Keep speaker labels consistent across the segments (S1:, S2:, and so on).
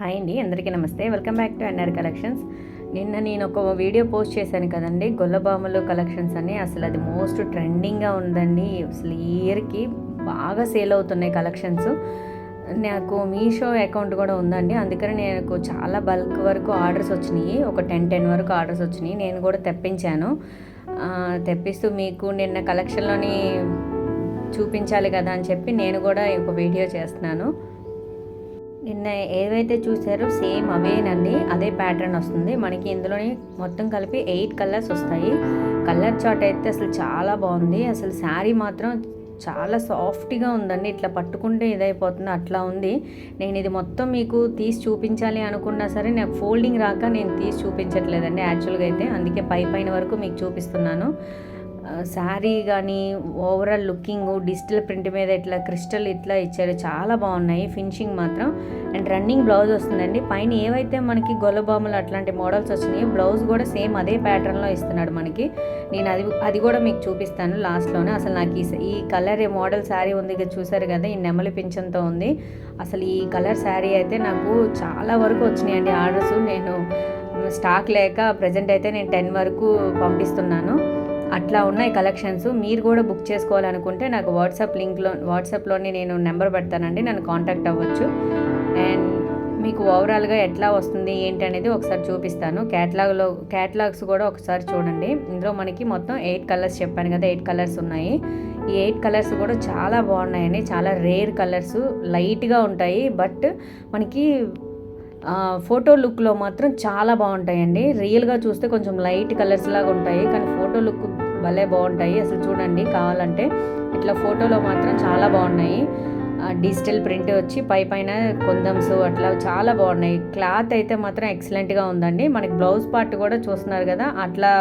S1: Hi అండి అందరికీ నమస్తే. Welcome back to NR collections నిన్న నేను ఒక వీడియో పోస్ట్ చేశాను కదండి గొల్లబాములు కలెక్షన్స్ అని. అసలు అది మోస్ట్ ట్రెండింగ్గా ఉందండి. అసలు ఇయర్కి బాగా సేల్ అవుతున్నాయి కలెక్షన్స్ నాకు మీషో అకౌంట్ కూడా ఉందండి. అందుకని నాకు చాలా బల్క్ వరకు ఆర్డర్స్ వచ్చినాయి. ఒక టెన్ టెన్ వరకు ఆర్డర్స్ వచ్చినాయి. నేను కూడా తెప్పించాను. తెప్పిస్తూ మీకు నిన్న కలెక్షన్లోని చూపించాలి కదా అని చెప్పి నేను కూడా ఒక వీడియో చేస్తున్నాను. నిన్న ఏవైతే చూసారో సేమ్ అవేనండి. అదే ప్యాటర్న్ వస్తుంది. మనకి ఇందులోని మొత్తం కలిపి ఎయిట్ కలర్స్ వస్తాయి. కలర్ చార్ట్ అయితే అసలు చాలా బాగుంది. అసలు శారీ మాత్రం చాలా సాఫ్ట్గా ఉందండి. ఇట్లా పట్టుకుంటే ఇదైపోతుంది. అట్లా ఉంది. నేను ఇది మొత్తం మీకు తీసి చూపించాలి అనుకున్నా సరే నాకు ఫోల్డింగ్ రాక నేను తీసి చూపించట్లేదండి యాక్చువల్గా అయితే. అందుకే పై పైన వరకు మీకు చూపిస్తున్నాను. శారీ కానీ ఓవరాల్ లుకింగ్ డిజిటల్ ప్రింట్ మీద ఇట్లా క్రిస్టల్ ఇట్లా ఇచ్చారు. చాలా బాగున్నాయి. ఫినిషింగ్ మాత్రం. అండ్ రన్నింగ్ బ్లౌజ్ వస్తుందండి. పైన ఏవైతే మనకి గొల్లబాములు అట్లాంటి మోడల్స్ వచ్చినాయో బ్లౌజ్ కూడా సేమ్ అదే ప్యాటర్న్లో ఇస్తున్నాడు మనకి. నేను అది అది కూడా మీకు చూపిస్తాను లాస్ట్లోనే అసలు నాకు ఈ ఈ కలర్ మోడల్ శారీ ఉంది ఇక చూసారు కదా ఈ నెమలి పింఛన్తో ఉంది. అసలు ఈ కలర్ శారీ అయితే నాకు చాలా వరకు వచ్చినాయండి ఆర్డర్స్. నేను స్టాక్ లేక ప్రజెంట్ అయితే నేను టెన్ వరకు పంపిస్తున్నాను. అట్లా ఉన్నాయి కలెక్షన్స్. మీరు కూడా బుక్ చేసుకోవాలనుకుంటే నాకు వాట్సాప్ లింక్లో వాట్సాప్లోనే నేను నెంబర్ పెడతానండి నన్ను కాంటాక్ట్ అవ్వచ్చు. అండ్ మీకు ఓవరాల్గా ఎట్లా వస్తుంది ఏంటి అనేది ఒకసారి చూపిస్తాను. క్యాట్లాగ్లో క్యాట్లాగ్స్ కూడా ఒకసారి చూడండి. ఇందులో మనకి మొత్తం ఎయిట్ కలర్స్ చెప్పాను కదా ఎయిట్ కలర్స్ ఉన్నాయి. ఈ ఎయిట్ కలర్స్ కూడా చాలా బాగున్నాయండి. చాలా రేర్ కలర్స్ లైట్గా ఉంటాయి. బట్ మనకి ఫోటో లుక్లో మాత్రం చాలా బాగుంటాయండి. రియల్గా చూస్తే కొంచెం లైట్ కలర్స్ లాగా ఉంటాయి. కానీ ఫోటో లుక్ భలే బాగుంటాయి. అసలు చూడండి కావాలంటే ఇట్లా ఫోటోలో మాత్రం చాలా బాగున్నాయి. డిజిటల్ ప్రింట్ వచ్చి పై పైన కొందమ్స్ అట్లా చాలా బాగున్నాయి. క్లాత్ అయితే మాత్రం ఎక్సలెంట్గా ఉందండి. మనకి బ్లౌజ్ పార్ట్ కూడా చూస్తున్నారు కదా అట్లా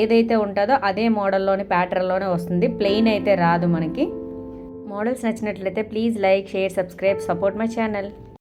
S1: ఏదైతే ఉంటుందో అదే మోడల్లోని ప్యాటర్న్లోనే వస్తుంది. ప్లెయిన్ అయితే రాదు మనకి. మోడల్స్ నచ్చినట్లయితే please like share subscribe support my channel